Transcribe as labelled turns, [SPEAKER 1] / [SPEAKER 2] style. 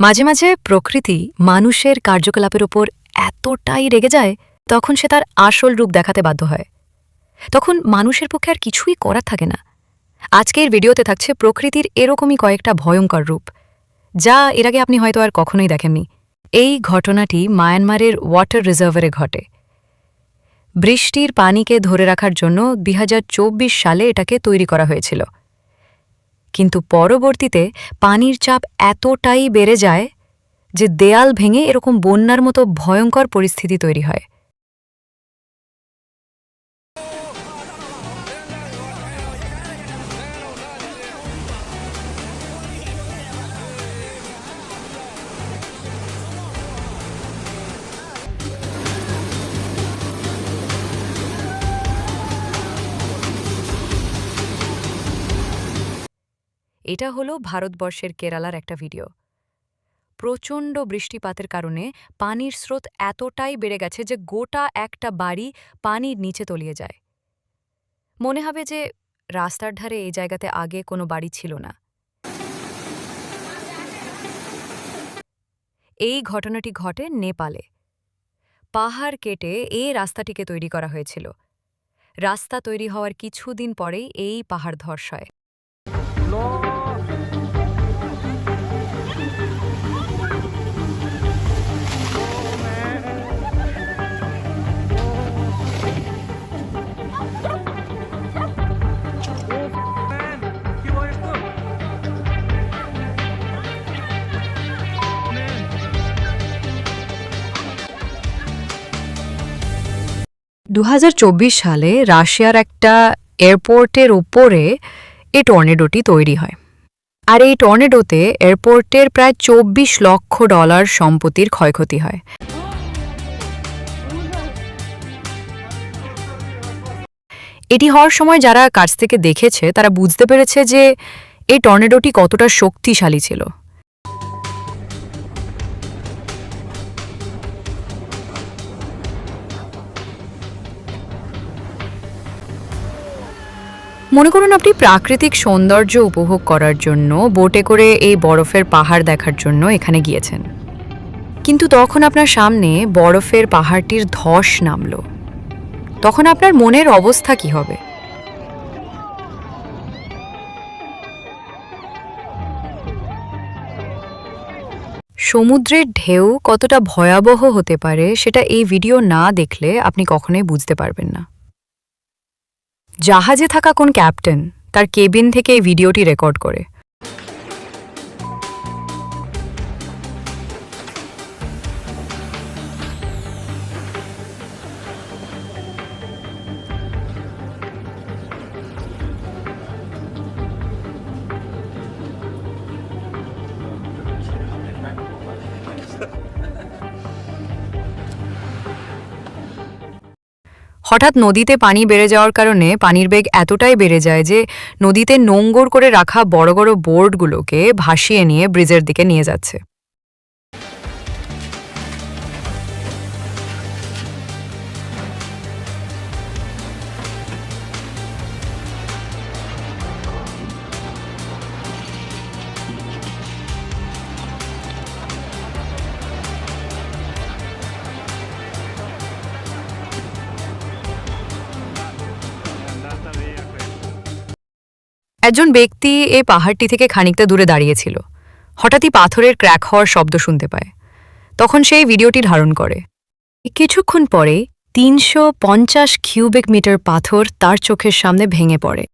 [SPEAKER 1] মাঝে মাঝে প্রকৃতি মানুষের কার্যকলাপের ওপর এতটাই রেগে যায়, তখন সে তার আসল রূপ দেখাতে বাধ্য হয়। তখন মানুষের পক্ষে আর কিছুই করার থাকে না। আজকের ভিডিওতে থাকছে প্রকৃতির এরকমই কয়েকটা ভয়ঙ্কর রূপ, যা এর আগে আপনি হয়তো আর কখনোই দেখেননি। এই ঘটনাটি মায়ানমারের ওয়াটার রিজার্ভারে ঘটে। বৃষ্টির পানিকে ধরে রাখার জন্য দুই হাজার চব্বিশ সালে এটাকে তৈরি করা হয়েছিল। কিন্তু পরবর্তীতে পানির চাপ এতটাই বেড়ে যায় যে দেয়াল ভেঙে এরকম বন্যার মতো ভয়ঙ্কর পরিস্থিতি তৈরি হয়। এটা হলো ভারতবর্ষের কেরালার একটা ভিডিও প্রচণ্ড বৃষ্টিপাতের কারণে পানির স্রোত এতটাই বেড়ে গেছে যে গোটা একটা বাড়ি পানির নিচে তলিয়ে যায়। মনে হবে যে রাস্তার ধারে এই জায়গাতে আগে কোনো বাড়ি ছিল না। এই ঘটনাটি ঘটে নেপালে। পাহাড় কেটে এই রাস্তাটিকে তৈরি করা হয়েছিল। রাস্তা তৈরি হওয়ার কিছুদিন পরেই এই পাহাড় ধস হয়।
[SPEAKER 2] দু হাজার
[SPEAKER 1] চব্বিশ সালে রাশিয়ার একটা এয়ারপোর্টের ওপরে এই টর্নেডোটি তৈরি হয়। আর এই টর্নেডোতে এয়ারপোর্টের প্রায় চব্বিশ লক্ষ ডলার সম্পত্তির ক্ষয়ক্ষতি হয়। এটি হওয়ার সময় যারা কাছ থেকে দেখেছে, তারা বুঝতে পেরেছে যে এই টর্নেডোটি কতটা শক্তিশালী ছিল। মনে করুন আপনি প্রাকৃতিক সৌন্দর্য উপভোগ করার জন্য বোটে করে এই বরফের পাহাড় দেখার জন্য এখানে গিয়েছেন। কিন্তু তখন আপনার সামনে বরফের পাহাড়টির ধস নামল। তখন আপনার মনের অবস্থা কি হবে? সমুদ্রের ঢেউ কতটা ভয়াবহ হতে পারে সেটা এই ভিডিও না দেখলে আপনি কখনোই বুঝতে পারবেন না। জাহাজে থাকা কোন ক্যাপ্টেন তার কেবিন থেকে এই ভিডিওটি রেকর্ড করে। হঠাৎ নদীতে পানি বেড়ে যাওয়ার কারণে পানির বেগ এতটাই বেড়ে যায় যে নদীতে নোঙ্গর করে রাখা বড় বড় বোর্ডগুলোকে ভাসিয়ে নিয়ে ব্রিজের দিকে নিয়ে যাচ্ছে। একজন ব্যক্তি এই পাহাড়টি থেকে খানিকটা দূরে দাঁড়িয়েছিল। হঠাৎই পাথরের ক্র্যাক হওয়ার শব্দ শুনতে পায়। তখন সেই ভিডিওটি ধারণ করে। কিছুক্ষণ পরে তিনশো পঞ্চাশ কিউবিক মিটার পাথর তার চোখের সামনে ভেঙে পড়ে।